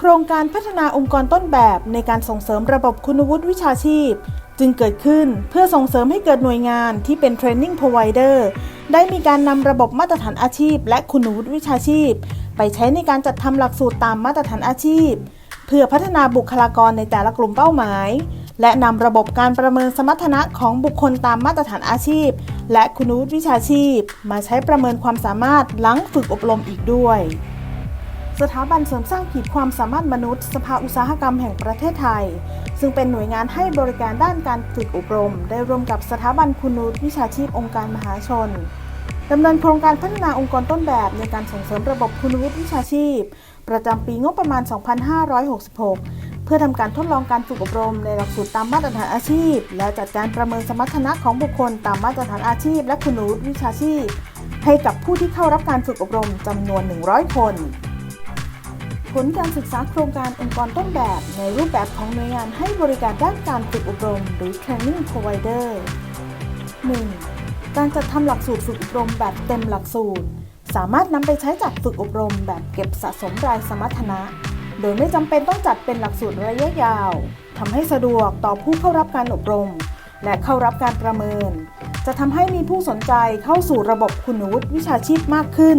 โครงการพัฒนาองค์กรต้นแบบในการส่งเสริมระบบคุณวุฒิวิชาชีพ จึงเกิดขึ้นเพื่อส่งเสริมให้เกิดหน่วยงานที่เป็น Training Provider ได้มีการนำระบบมาตรฐานอาชีพ และคุณวุฒิวิชาชีพ ไปใช้ในการจัดทำหลักสูตรตามมาตรฐานอาชีพ เพื่อพัฒนาบุคลากรในแต่ละกลุ่มเป้าหมาย และนำระบบการประเมินสมรรถนะของบุคคลตามมาตรฐานอาชีพ และคุณวุฒิวิชาชีพ มาใช้ประเมินความสามารถหลังฝึกอบรมอีกด้วย สถาบันเสริมสร้างขีดความสามารถมนุษย์ สภาอุตสาหกรรมแห่งประเทศไทย ซึ่งเป็นหน่วยงานให้บริการด้านการฝึกอบรม ได้ร่วมกับสถาบันคุณวุฒิวิชาชีพองค์การมหาชนดำเนินโครงการพัฒนาองค์กรต้นแบบในการส่งเสริมระบบคุณวุฒิวิชาชีพ ประจำปีงบประมาณ 2566 เพื่อทำการทดลองการฝึกอบรมในหลักสูตรตามมาตรฐานอาชีพ และจัดการประเมินสมรรถนะของบุคคลตามมาตรฐานอาชีพ และคุณวุฒิวิชาชีพ ให้กับผู้ที่เข้ารับการฝึกอบรมจำนวน 100 คน ผลการศึกษาโครงการองค์กรต้นแบบ ในรูปแบบของหน่วยงานให้บริการด้านการฝึกอบรม หรือ Training Provider 1. การจัดทำหลักสูตรฝึกอบรมแบบเต็มหลักสูตร สามารถนำไปใช้จัดฝึกอบรมแบบเก็บสะสมรายสมรรถนะ โดยไม่จำเป็นต้องจัดเป็นหลักสูตรระยะยาวทำให้สะดวกต่อผู้เข้ารับการอบรม และเข้ารับการประเมิน จะทำให้มีผู้สนใจเข้าสู่ระบบคุณวุฒิวิชาชีพมากขึ้น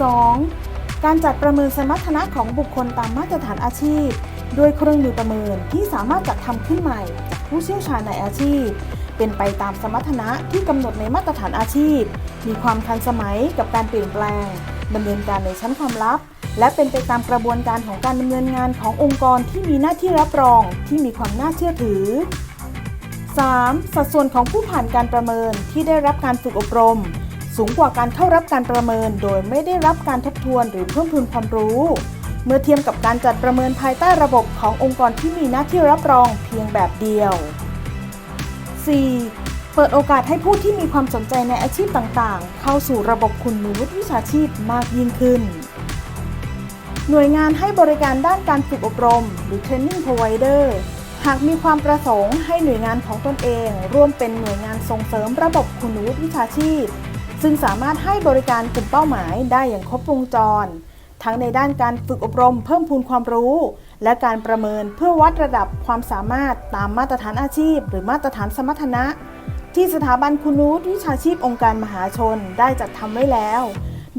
2. การจัดประเมินสมรรถนะของบุคคลตามมาตรฐานอาชีพ ด้วยเครื่องมือประเมินที่สามารถจัดทำขึ้นใหม่จากผู้เชี่ยวชาญในอาชีพ เป็นไปตามสมรรถนะที่กำหนดในมาตรฐานอาชีพ มีความทันสมัยกับการเปลี่ยนแปลงดำเนินการในชั้นความลับ และเป็นไปตามกระบวนการของการดำเนินงานขององค์กรที่มีหน้าที่รับรองที่มีความน่าเชื่อถือ 3. สัดส่วนของผู้ผ่านการประเมินที่ได้รับการฝึกอบรม สูงกว่าการเข้ารับการประเมิน โดยไม่ได้รับการทบทวนหรือเพิ่มพูนความรู้ เมื่อเทียบกับการจัดประเมินภายใต้ระบบขององค์กรที่มีหน้าที่รับรองเพียงแบบเดียว 4. เปิดโอกาสให้ผู้ที่มีความสนใจในอาชีพต่างๆ เข้าสู่ระบบคุณวุฒิวิชาชีพมากยิ่งขึ้น หน่วยงานให้บริการด้านการฝึกอบรม หรือ Training Provider หากมีความประสงค์ให้หน่วยงานของตนเอง ร่วมเป็นหน่วยงานส่งเสริมระบบคุณวุฒิวิชาชีพ ซึ่งสามารถให้บริการกลุ่มเป้าหมายได้อย่างครบวงจร ทั้งในด้านการฝึกอบรมเพิ่มพูนความรู้ และการประเมินเพื่อวัดระดับความสามารถตามมาตรฐานอาชีพ หรือมาตรฐานสมรรถนะ ที่สถาบันคุณวุฒิวิชาชีพองค์การมหาชนได้จัดทำไว้แล้ว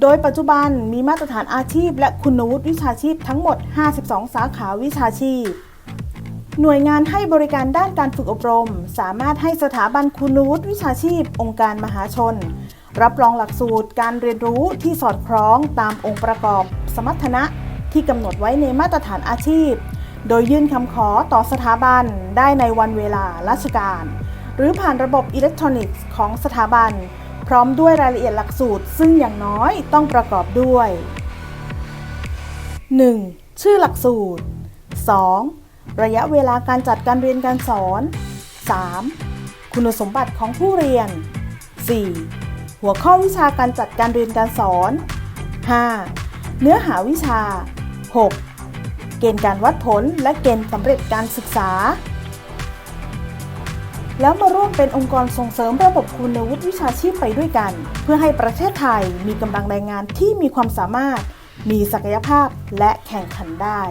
โดยปัจจุบันมีมาตรฐานอาชีพ และคุณวุฒิวิชาชีพทั้งหมด 52 สาขาวิชาชีพหน่วยงานให้บริการด้านการฝึกอบรม สามารถให้สถาบันคุณวุฒิวิชาชีพ องค์การมหาชน รับรองหลักสูตรการเรียนรู้ที่สอดคล้องตามองค์ประกอบ สมรรถนะที่กำหนดไว้ในมาตรฐานอาชีพ โดยยื่นคำขอต่อสถาบันได้ในวันเวลาราชการ หรือผ่านระบบอิเล็กทรอนิกส์ของสถาบัน พร้อมด้วยรายละเอียดหลักสูตร ซึ่งอย่างน้อยต้องประกอบด้วย 1. ชื่อหลักสูตร 2. ระยะเวลาการจัดการเรียนการสอน 3. คุณสมบัติของผู้เรียน 4. หัวข้อวิชาการจัดการเรียนการสอน 5. เนื้อหาวิชา 6. เกณฑ์การวัดผลและเกณฑ์สำเร็จการศึกษา แล้วมาร่วมเป็นองค์กรส่งเสริมระบบคุณวุฒิวิชาชีพไปด้วยกัน เพื่อให้ประเทศไทยมีกำลังแรงงานที่มีความสามารถ มีศักยภาพและแข่งขันได้